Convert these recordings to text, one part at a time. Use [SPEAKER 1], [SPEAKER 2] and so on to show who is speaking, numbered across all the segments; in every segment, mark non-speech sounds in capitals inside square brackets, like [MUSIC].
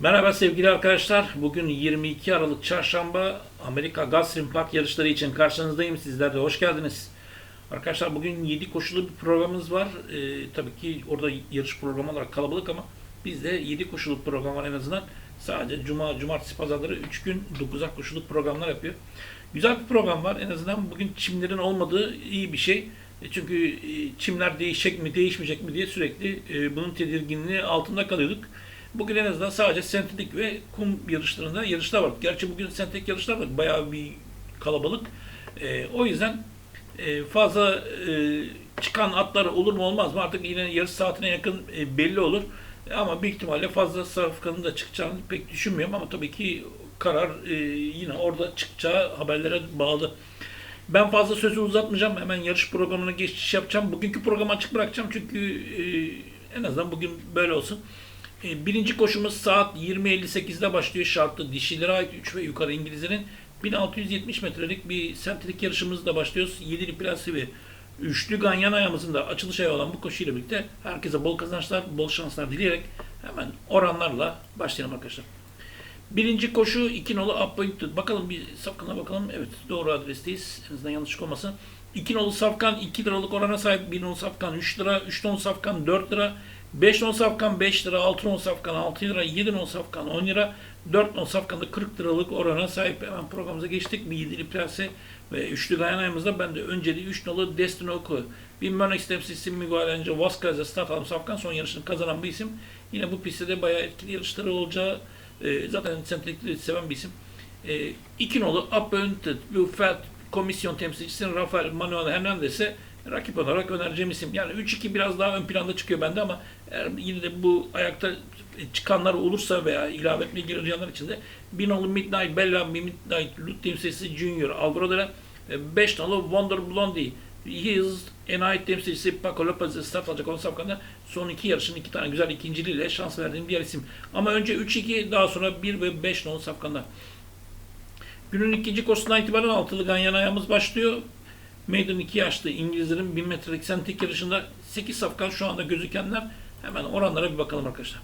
[SPEAKER 1] Merhaba sevgili arkadaşlar. Bugün 22 Aralık Çarşamba Amerika Gulfstream Park yarışları için karşınızdayım. Sizler de hoş geldiniz. Arkadaşlar bugün 7 koşulu bir programımız var. Ee, tabii ki orada yarış programı olarak kalabalık ama bizde 7 koşuluk program var en azından. Sadece cuma, cumartesi, pazarları 3 gün 9'ar koşuluk programlar yapıyor. Güzel bir program var. En azından bugün çimlerin olmadığı iyi bir şey. E, Çünkü e, çimler değişecek mi, değişmeyecek mi diye sürekli e, bunun tedirginliği altında kalıyorduk. Bugün en azından sadece sentetik ve kum yarışlarında yarışlar var. Gerçi bugün sentetik yarışlar da bayağı bir kalabalık. E, o yüzden e, fazla e, çıkan atlar olur mu olmaz mı artık yine yarış saatine yakın e, belli olur. Ama büyük ihtimalle fazla safkanın da çıkacağını pek düşünmüyorum ama tabii ki karar e, yine orada çıkacağı haberlere bağlı. Ben fazla sözü uzatmayacağım. Hemen yarış programına geçiş yapacağım. Bugünkü programı açık bırakacağım çünkü e, en azından bugün böyle olsun. E, birinci koşumuz saat 20.58'de başlıyor. Şartlı dişilere ait 3 ve yukarı İngilizlerin 1670 metrelik bir sentetik yarışımızla başlıyoruz. 7'li prensibi üçlü ganyan ayağımızın açılış ayağı olan bu koşuyla birlikte herkese bol kazançlar, bol şanslar dileyerek hemen oranlarla başlayalım arkadaşlar. Birinci koşu 2 nolu Appointed. Bakalım bir safkana bakalım. Evet doğru adresteyiz. En azından yanlışlık olmasın. 2 nolu safkan 2 liralık orana sahip. 1 nolu safkan 3 lira. 3 nolu safkan 4 lira. 5 nolu safkan 5 lira. 6 nolu safkan 6 lira. 7 nolu safkan 10 lira. 4 nolu safkan da 40 liralık orana sahip. Hemen programımıza geçtik. Bir 7'li prense ve üçlü gayanayımızda ben de önceliği 3 nolu Destiny Oku. Bir Mörnex temsilcisi Miguel Angel Vasquez'e start alan safkan son yarışını kazanan bir isim. Yine bu pistte de bayağı etkili yarışları olacağı e, zaten sentetikleri seven bir isim. E, iki nolu Appointed Buffet komisyon temsilcisi Rafael Manuel Hernandez'e rakip olarak önereceğim isim. Yani 3-2 biraz daha ön planda çıkıyor bende ama eğer yine de bu ayakta çıkanlar olursa veya ilave etmeye gireceğler için de bir nolu Midnight Bella, Midnight Lut temsilcisi Junior Alvaro'da 5 nolu Wonder Blondie His Enayi temsilcisi Paco Lopez'e start alacak olan safkanda son iki yarışın iki tane güzel ikinciliğiyle şans verdiğim diğer isim. Ama önce 3-2 daha sonra 1 ve 5 nolu safkanda. Günün ikinci koşusundan itibaren altılı ganyan ayağımız başlıyor. Maiden 2 yaşlı İngilizlerin 1000 metrelik sentik yarışında 8 safkan şu anda gözükenler. Hemen oranlara bir bakalım arkadaşlar.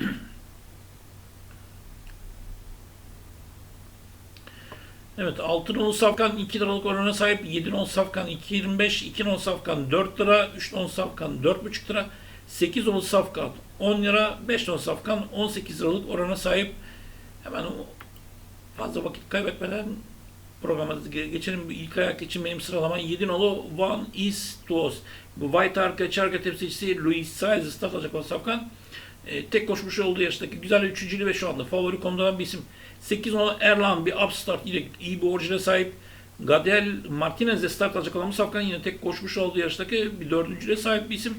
[SPEAKER 1] [CLEARS THROAT] Evet 6 nolu safkan 2 liralık orana sahip. 7 nolu safkan 2.25, 2 nolu safkan 4 lira, 3 nolu safkan 4.5 lira, 8 nolu safkan 10 lira, 5 nolu safkan 18 liralık orana sahip. Hemen fazla vakit kaybetmeden programa ge- geçelim. İlk ayak için benim sıralama 7 nolu One is Tuos. Bu White Arca Çarka temsilcisi Saez start alacak olan safkan. E, tek koşmuş olduğu yaştaki güzel üçüncülü ve şu anda favori konuda bir isim. 8 numaralı Erlan bir upstart ile iyi bir orijine sahip. Gadiel Martinez'de start alacak olan safkan yine tek koşmuş olduğu yarıştaki bir dördüncüye sahip bir isim.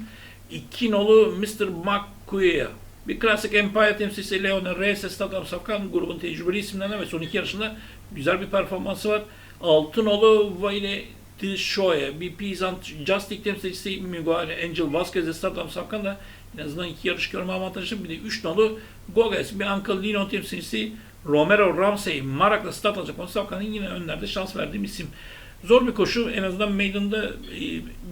[SPEAKER 1] 2 nolu Mr. McQueen. Bir klasik Empire temsilcisi Leonel Reyes'e alan safkan grubun tecrübeli isimlerinden ve son iki yarışında güzel bir performansı var. 6 nolu Vayne Shoye, bir Peasant Justic temsilcisi Miguel Angel Vasquez'e alan safkan da en azından iki yarış görme avantajı. Bir de 3 nolu Goges, bir Uncle Lino temsilcisi Romero Ramsey, Marak'la start alacak olan Safkan'ın yine önlerde şans verdiğim isim. Zor bir koşu. En azından meydanda e,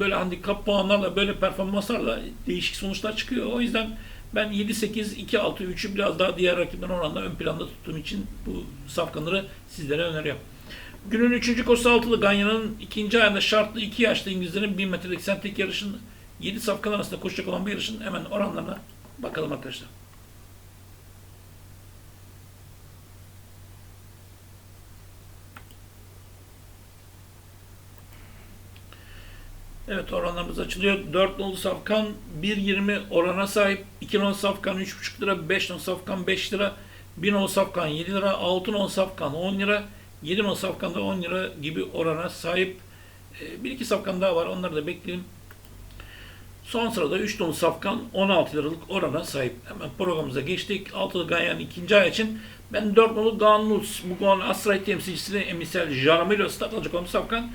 [SPEAKER 1] böyle handikap puanlarla, böyle performanslarla değişik sonuçlar çıkıyor. O yüzden ben 7-8, 2-6, 3'ü biraz daha diğer rakipten oranla ön planda tuttuğum için bu safkanları sizlere öneriyorum. Günün 3. koşusu altılı Ganya'nın ikinci ayında şartlı 2 yaşlı İngilizlerin 1000 metrelik sentek yarışın 7 safkan arasında koşacak olan bu yarışın hemen oranlarına bakalım arkadaşlar. Evet oranlarımız açılıyor. 4 nolu safkan 1.20 orana sahip. 2 nolu safkan 3.5 lira. 5 nolu safkan 5 lira. 1 nolu safkan 7 lira. 6 nolu safkan 10 lira. 7 nolu safkan da 10 lira gibi orana sahip. Ee, Bir iki safkan daha var. Onları da bekleyelim. Son sırada 3 nolu safkan 16 liralık orana sahip. Hemen programımıza geçtik. 6'lı Ganyan ikinci ay için ben 4 nolu Ganus, bu Gon Asray temsilcisi Emisel Jaramillo start alacak olan safkan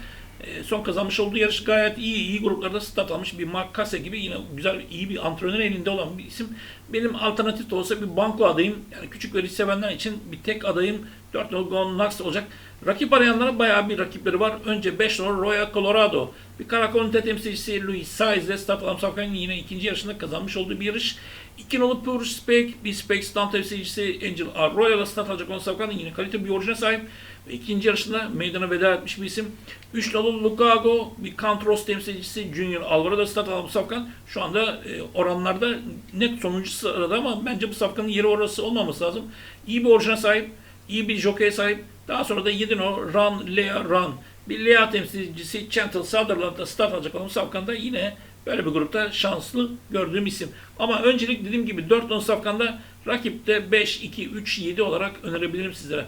[SPEAKER 1] son kazanmış olduğu yarış gayet iyi, iyi gruplarda start almış bir Mark Kase gibi yine güzel, iyi bir antrenör elinde olan bir isim. Benim alternatif de olsa bir banko adayım. Yani küçük ve risk sevenler için bir tek adayım 4 numaralı Gone Knox olacak. Rakip arayanlara bayağı bir rakipleri var. Önce 5 numaralı Royal Colorado. Bir Karakol'un temsilcisi Louis Saez ile Safkan'ın yine ikinci yarışında kazanmış olduğu bir yarış. 2 numaralı Pure Spec, bir Spec stand temsilcisi Angel Arroyo'la start alacak olan Safkan'ın yine kalite bir orijine sahip. Ve ikinci yarışında meydana veda etmiş bir isim. 3 numaralı Lukago, bir Kantros temsilcisi Junior Alvaro'da start alan bu Safkan. Şu anda e, oranlarda net sonuncu sırada ama bence bu Safkan'ın yeri orası olmaması lazım. İyi bir orijine sahip, iyi bir jockey'e sahip. Daha sonra da 7 no Run, Lea, Run. Bir Lea temsilcisi Chantal Sutherland'da start alacak olan Safkan'da yine böyle bir grupta şanslı gördüğüm isim. Ama öncelik dediğim gibi 4 non Safkan'da rakipte 5, 2, 3, 7 olarak önerebilirim sizlere.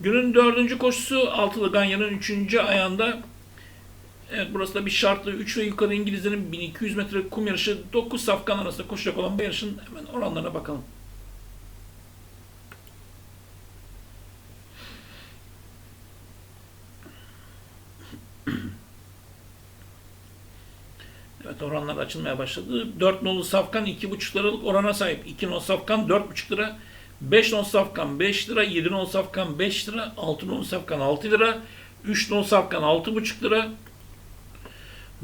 [SPEAKER 1] Günün dördüncü koşusu Altılı Ganyan'ın üçüncü ayağında Evet burası da bir şartlı 3 ve yukarı İngilizlerin 1200 metre kum yarışı 9 safkan arasında koşacak olan bu yarışın hemen oranlarına bakalım. Evet oranlar açılmaya başladı. 4 nolu safkan 2,5 liralık orana sahip. 2 nolu safkan 4,5 lira. 5 nolu safkan 5 lira. 7 nolu safkan 5 lira. 6 nolu safkan 6 lira. 3 nolu safkan 6,5 lira.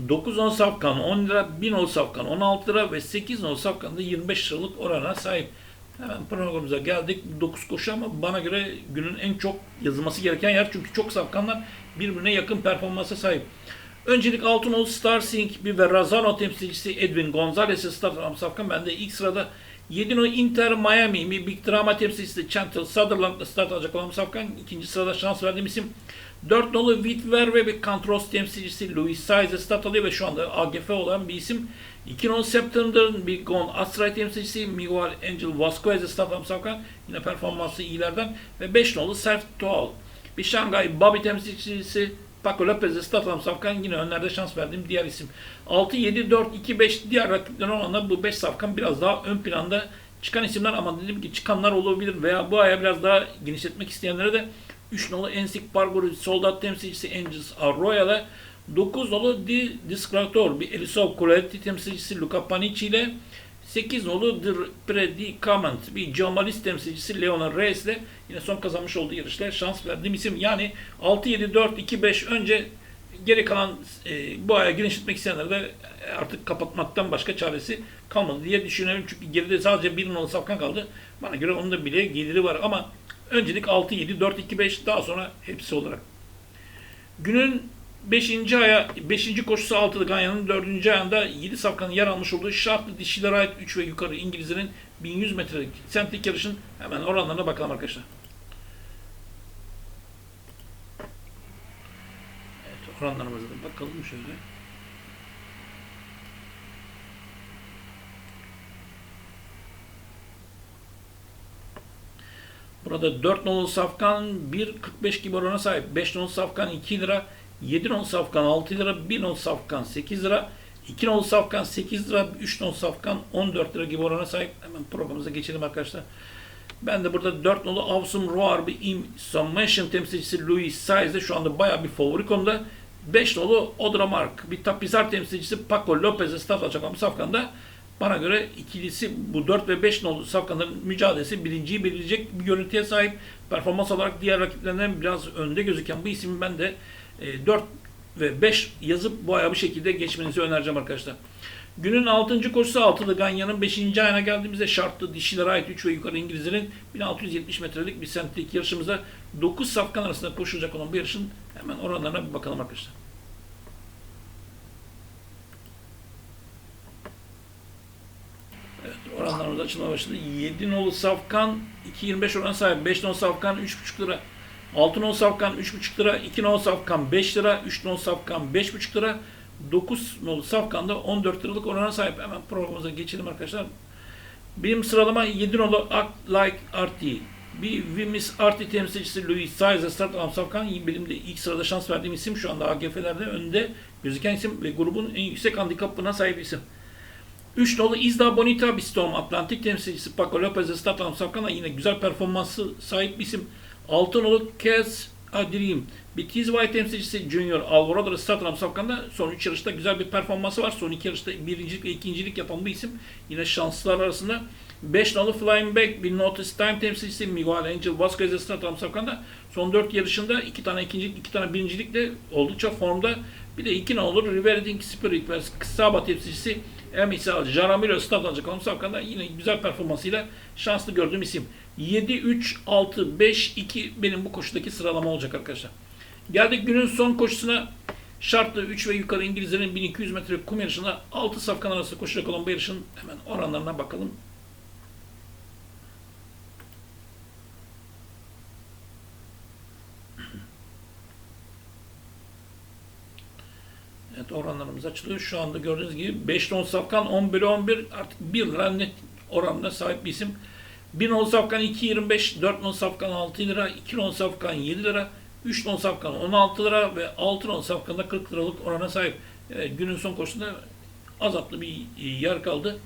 [SPEAKER 1] 9 nolu safkan 10 lira. 1 nolu safkan 16 lira. Ve 8 nolu safkan da 25 liralık orana sahip. Hemen programımıza geldik. 9 koşu ama bana göre günün en çok yazılması gereken yer. Çünkü çok safkanlar birbirine yakın performansa sahip. Öncelik Altınoğlu Starsing bir ve Razano temsilcisi Edwin alan Safkan. Ben de ilk sırada 7 no Inter Miami bir Big Drama temsilcisi Chantal Sutherland'la start alacak olan Safkan. İkinci sırada şans verdiğim isim 4 nolu Whitwer ve bir Kantros temsilcisi Louis Saiz'e start alıyor ve şu anda AGF olan bir isim. 2 nolu September'ın bir Gon Astray temsilcisi Miguel Angel Vasquez'e start alan Safkan. Yine performansı iyilerden. Ve 5 nolu Self Toal. Bir Şangay Bobby temsilcisi Paco Lopez'e Statham Safkan yine önlerde şans verdiğim diğer isim. 6, 7, 4, 2, 5 diğer rakiplerine oranla bu 5 Safkan biraz daha ön planda çıkan isimler ama dediğim gibi çıkanlar olabilir veya bu aya biraz daha genişletmek isteyenlere de 3 nolu Ensik Barbaros Soldat temsilcisi Angels Arroya'la 9 nolu Di Discrator bir Elisov Coletti temsilcisi Luca Panici ile 8 nolu The Predicament bir Jamalis temsilcisi Leona Reyes ile yine son kazanmış olduğu yarışta şans verdiğim isim. Yani 6-7-4-2-5 önce geri kalan e, bu aya genişletmek isteyenler de artık kapatmaktan başka çaresi kalmadı diye düşünüyorum. Çünkü geride sadece bir nolu safkan kaldı. Bana göre onun da bile geliri var ama öncelik 6-7-4-2-5 daha sonra hepsi olarak. Günün 5. aya 5. koşusu altılı Ganya'nın 4. ayında 7 safkanın yer almış olduğu şartlı dişilere ait 3 ve yukarı İngilizlerin 1100 metrelik sentlik yarışın hemen oranlarına bakalım arkadaşlar. Evet oranlarımıza da bakalım şöyle. Burada 4 nolu safkan 1.45 gibi orana sahip. 5 nolu safkan 2 lira. 7 non safkan 6 lira, 1 non safkan 8 lira, 2 non safkan 8 lira, 3 non safkan 14 lira gibi orana sahip. Hemen programımıza geçelim arkadaşlar. Ben de burada 4 nolu Awesome Roar bir Summation temsilcisi Louis Saiz'de şu anda bayağı bir favori konuda. 5 nolu Odramark bir Tapizar temsilcisi Paco Lopez'e start alacak ama Safkan'da bana göre ikilisi bu 4 ve 5 nolu Safkan'ların mücadelesi birinciyi belirleyecek bir görüntüye sahip. Performans olarak diğer rakiplerinden biraz önde gözüken bu ismi ben de 4 ve 5 yazıp aya bu şekilde geçmenizi önereceğim arkadaşlar. Günün 6. koşusu altılı Ganya'nın 5. ayına geldiğimizde şartlı dişilere ait 3 ve yukarı İngilizlerin 1670 metrelik bir sentlik yarışımıza 9 safkan arasında koşulacak olan bu yarışın hemen oranlarına bir bakalım arkadaşlar. Evet, oranlarımız açılmaya başladı. 7 nolu safkan 2.25 oran sahip. 5 nolu safkan 3.5 lira. 6 non safkan 3,5 lira, 2 non safkan 5 lira, 3 non safkan 5,5 lira, 9 nolu safkan da 14 liralık orana sahip. Hemen programımıza geçelim arkadaşlar. Benim sıralama 7 nolu Like Artie. Bir Vimis Artie temsilcisi Louis Saiz'e start alan safkan. Benim de ilk sırada şans verdiğim isim şu anda AGF'lerde önde gözüken isim ve grubun en yüksek handikapına sahip isim. 3 nolu Isla Bonita Bistom Atlantik temsilcisi Paco Lopez'e start alan safkan yine güzel performansı sahip bir isim. Altınoluk Kez Adriyim. Bir TZY temsilcisi Junior Alvarado Statram Safkan'da son 3 yarışta güzel bir performansı var. Son 2 yarışta birincilik ve ikincilik yapan bir isim. Yine şanslılar arasında. 5 nolu Flying Back bir Notice Time temsilcisi Miguel Angel Vasquez Statram Safkan'da son 4 yarışında 2 tane ikincilik, 2 tane birincilikle oldukça formda. Bir de 2 nolu Riverding Spirit ve Saba temsilcisi Emisal Jaramillo Statram Safkan'da yine güzel performansıyla şanslı gördüğüm isim. 7, 3, 6, 5, 2 benim bu koşudaki sıralama olacak arkadaşlar. Geldik günün son koşusuna. Şartlı 3 ve yukarı İngilizlerin 1200 metre kum yarışında 6 safkan arası koşacak olan bu yarışın hemen oranlarına bakalım. Evet oranlarımız açılıyor. Şu anda gördüğünüz gibi 5 ton safkan 10 bölü 11 artık 1 lira net oranına sahip bir isim. 1 non safkan 2.25, 4 non safkan 6 lira, 2 non safkan 7 lira, 3 non safkan 16 lira ve 6 non safkan da 40 liralık orana sahip. Evet, günün son koşusunda azaplı bir yer kaldı.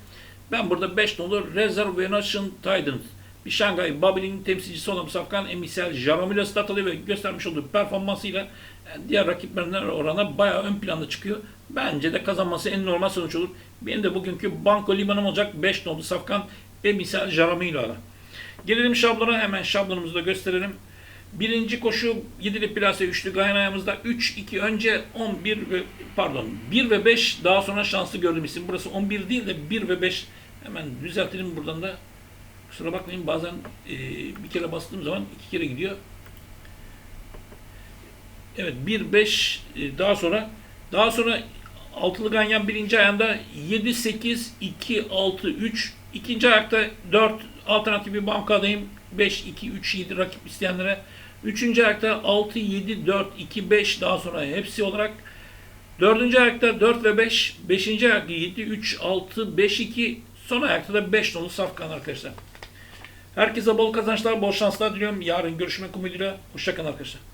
[SPEAKER 1] Ben burada 5 nolu Reservation Titans bir Şangay Babili'nin temsilcisi olan Safkan Emisel Jaromila Statalı ve göstermiş olduğu performansıyla yani diğer rakiplerine orana bayağı ön planda çıkıyor. Bence de kazanması en normal sonuç olur. Benim de bugünkü banko limanım olacak 5 nolu Safkan Emisel Jaromila'la. Gelelim şablona hemen şablonumuzu da gösterelim. Birinci koşu 7'li plase üçlü gayen ayağımızda 3-2 önce 11 ve pardon 1 ve 5 daha sonra şanslı gördüğüm isim. Burası 11 değil de 1 ve 5 hemen düzeltelim buradan da. Kusura bakmayın bazen e, bir kere bastığım zaman iki kere gidiyor. Evet 1-5 e, daha sonra daha sonra altılı ganyan birinci ayağında 7-8-2-6-3 ikinci ayakta 4 alternatif bir bankadayım. 5-2-3-7 rakip isteyenlere. Üçüncü ayakta 6-7-4-2-5 daha sonra hepsi olarak. Dördüncü ayakta 4 ve 5. Beşinci ayakta 7-3-6-5-2. Son ayakta da 5 nolu safkan arkadaşlar. Herkese bol kazançlar, bol şanslar diliyorum. Yarın görüşmek umuduyla. Hoşçakalın arkadaşlar.